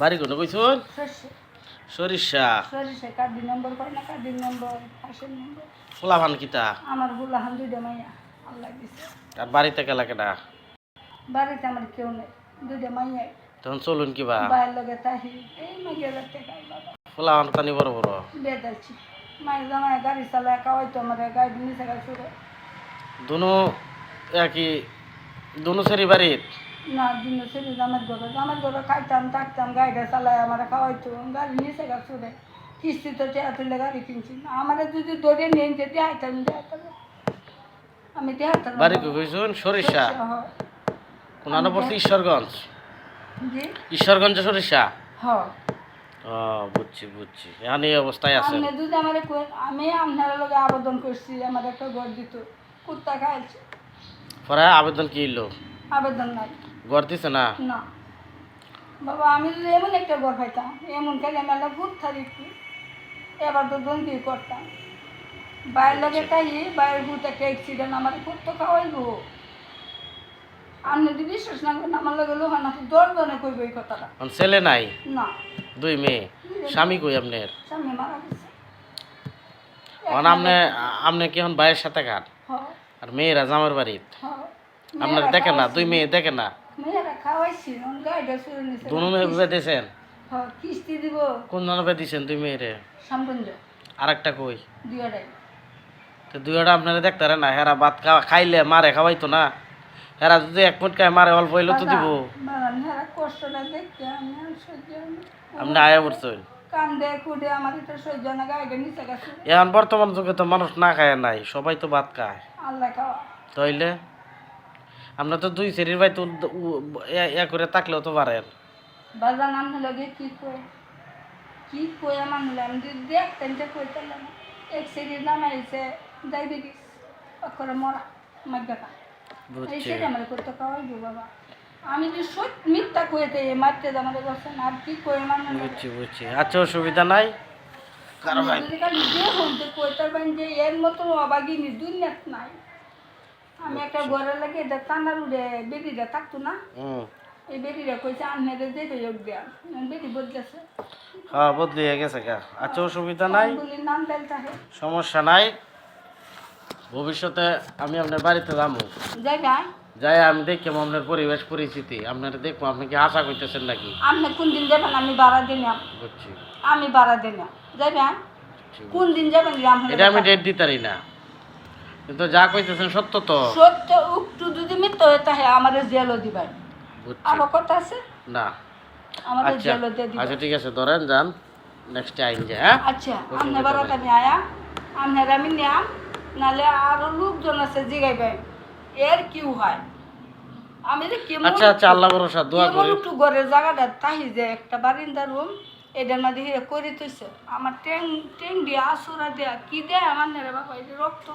বাড়ি কোনো কইছুন? সর্ষে। সরিষা। কার্ডি নম্বর করে না কার্ডি নম্বর হাসের নম্বর। ফুলাভান কিতা? আমার গুলাহান দুইটা মাইয়া আল্লাহ দিছে। আর বাড়িতে গেলা কেডা বাড়িতে আমার কেউ নেই দুইটা মাইয়া। তখন চলুন কিবা। বাইরের লগে তাহি এই মাইয়া যাতে খাই বাবা ফুলাভান তানি বড় বড়। বেদাচ্ছি মায়ের জামাই গাড়ি চালায় খাওয়াই তো আমার গাড়ি নিচে গাড়ি শুরু দুনো একই দুনো সেরি বাড়িত না দিন ছেলে আমার ঘরে আমার ঘরে খাইতাম থাকতাম গাড়িটা চালায় আমার খাওয়াইতো গাড়ি নিচে গাড়ি শুরু কিস্তি তো চেয়া তুলে গাড়ি কিনছি। না আমার যদি দৌড়ে নিয়ে যে দেখাইতাম দেখাইতাম আমি দেখাইতাম বাড়ি কইছুন? সরিষা। কোনানো পড়ছে ঈশ্বরগঞ্জ। জি? ঈশ্বরগঞ্জ সরিষা? হ বুঝছি বুঝছি। এখন এই অবস্থায় আপনি যদি আমার আমি আপনার লগে আবেদন করছি আমার একটা ঘর দিত। কুত্তা খাইছে। পরে আবেদন কি আবেদন নাই। ঘর দিছে না? না। বাবা আমি যদি এমন একটা ঘর পাইতাম এমন কালে মেলা ভূত থাকি এবার তো বন্দি করতাম। বাইরের লগে তাই বাইরের ভূত একটা অ্যাক্সিডেন্ট আমার ভূত তো খাওয়াইবো। আপনি যদি বিশ্বাস না করেন আমার লগে লোহান আছে দশজনে কইব এই কথাটা। ছেলে নাই? না। দুই মেয়ে? স্বামী কই আপনার? স্বামী মারা গেছে। এখন আপনি আপনি কি এখন ভাইয়ের সাথে খান? আর মেয়েরা জামার বাড়িত? আপনার দেখেন না? দুই মেয়ে দেখে না? মেয়েরা খাওয়াইছি গাড়িটা শুরু নিছে দুনো মেয়ে বেঁধেছেন হ কিস্তি দিব। কোন জন বেঁধেছেন দুই মেয়েরে? সাম্পঞ্জ আর একটা কই? তো দুইটা আপনারা দেখতে না হেরা ভাত খাওয়া খাইলে মারে খাওয়াইতো না। হেরা যদি এক ফুট খায় মারে অল্প হইলে তো দিব। বাগান কষ্টটা দেখতে আমি সহ্য আপনি আয়া পড়ছেন? এখন বর্তমান যুগে তো মানুষ না খায় নাই সবাই তো ভাত খায়। আল্লাহ খাওয়া। তাইলে? আমরা তো দুই শ্রেণির ভাই তো এ করে তাকলেও তো পারেন বাজার নাম কি কই কি আমার হলে আমি যদি দেখতেন যে কইতাম এক সিরিজ নাম আইছে ডায়াবেটিস। অক্ষরে মরা মাগ্যাটা এই বুঝছি। সেটা আমার করতে খাওয়াইবো বাবা। আমি যে সত্যি মিথ্যা কইতে মারতে আমাদের বসে আর কি কই মানুষ বুঝছি বুঝছি। আচ্ছা অসুবিধা নাই? কারও যদি খালি যে হতে কইতার যে এর মতো অবাগিনী দুনিয়াত নাই। আমি একটা ঘরে লাগে এটা টানার উড়ে বেরিটা থাকতো না। এই বেরিটা কইছে আনহেরে দেবে যোগ দেয়া। বেরি বদলেছে হ্যাঁ বদলি গেছে গা। আচ্ছা অসুবিধা নাই। সমস্যা নাই। ভবিষ্যতে আমি আপনার বাড়িতে যাব যাই আমি দেখলাম আপনার পরিবেশ পরিস্থিতি। আপনার দেখব আপনি কি আশা করতেছেন নাকি? আপনি কোন দিন যাবেন আমি ভাড়া দিলাম বুঝছি। আমি ভাড়া দিলাম যাবেন। কোন দিন যাবেন এটা আমি ডেট দিতারি না। কিন্তু যা কইতেছেন সত্য তো। সত্য যদি মিথ্য হয়ে তাহে জেলও দিবেন। আরও কথা আছে? না। আমাদের আচ্ছা জেলও দিয়ে দিবেন। আচ্ছা ঠিক আছে ধরেন যান নেক্সট যে হ্যাঁ? আচ্ছা আয়া। আমি নিয়াম নালে আরও লোকজন আছে জিগাইবে এর কি হয় আমি যে কেমন আচ্ছা আচ্ছা আল্লাহ ভরসা দোয়া করি। একটু ঘরের জায়গাটা তাহি যে একটা বারিন্দা রুম এটার মধ্যে হিরে করে তুইছে আমার ট্যাং ট্যাং দিয়া আসুরা দিয়া কি দেয় আমার নেরে বাবা রক্ত।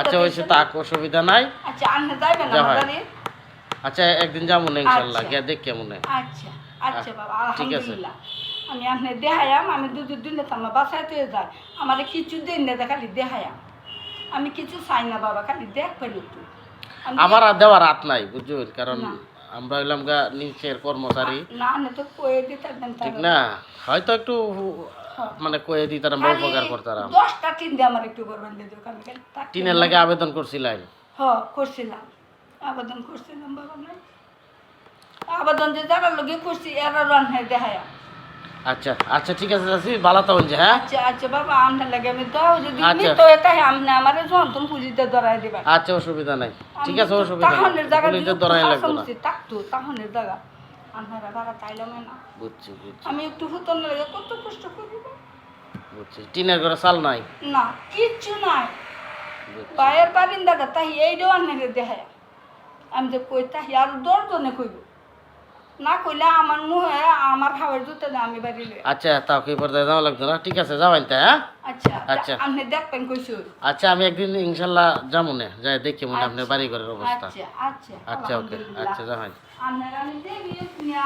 আচ্ছা না? তাক অসুবিধা নাই। আচ্ছা যাইবেন। আচ্ছা একদিন যাব না ইনশাল্লাহ আচ্ছা। গিয়া দেখ কেমন। আচ্ছা আচ্ছা বাবা। আলহামদুলিল্লাহ। আমি আপনি দেখায়াম আমি দিলে তো আমার বাসায় তো যাই। আমার কিছু দিন না খালি দেখায়াম আমি কিছু চাই না বাবা খালি দেখ তুই। আমার আর দেওয়ার হাত নাই বুঝুন কারণ। আমরা হইলাম গা নিচের কর্মচারী। না না তো কয়ে দিতে ঠিক না? হয়তো একটু মানে কয়ে দিতাম আমরা উপকার করতাম দশটা টিন দিয়ে আমার একটু করবেন টিনের লাগে আবেদন করছিলেন হ করছিলাম। আবেদন করছিলাম বাবা আবেদন যে যারা লগে করছি এরা রান্না দেখায়াম আচ্ছা আচ্ছা ঠিক আছে চাচি ভালো তো হচ্ছে হ্যাঁ? আচ্ছা আচ্ছা বাবা আপনার লাগে আমি তো যদি আচ্ছা। তো এটা এটাই আপনি আমার যন্ত্রণ পুঁজিতে ধরাই দিবা। আচ্ছা অসুবিধা নাই। ঠিক আছে অসুবিধা নাই। তাহনের জায়গা পুলিশে দরাই লাগবে না। তাহনের জায়গা। আপনারা বাবা চাইলাম না। বুঝছি বুঝছি। আমি একটু হুতন লাগে কত কষ্ট করব বুঝছি টিনের ঘরে চাল নাই? না কিচ্ছু নাই। বুঝছি। পায়ের বারিন্দাটা তাই এইটাও দেখায়। আমি যে কই তাই আর দশজনে কইব। না কইলে আমার মুহে আমার খাবার জুতে না আমি বাড়ি লই আচ্ছা তাও কি পর্দায় যাওয়া লাগতো না? ঠিক আছে যাবেন তাই হ্যাঁ? আচ্ছা আচ্ছা। আপনি দেখবেন কইছো আচ্ছা আমি একদিন ইনশাল্লাহ যাব না যাই দেখি মনে হয় আপনার বাড়ি ঘরের অবস্থা। আচ্ছা আচ্ছা আচ্ছা ওকে আলহামদুলিল্লাহ। আচ্ছা যাবেন আপনার আমি দেবি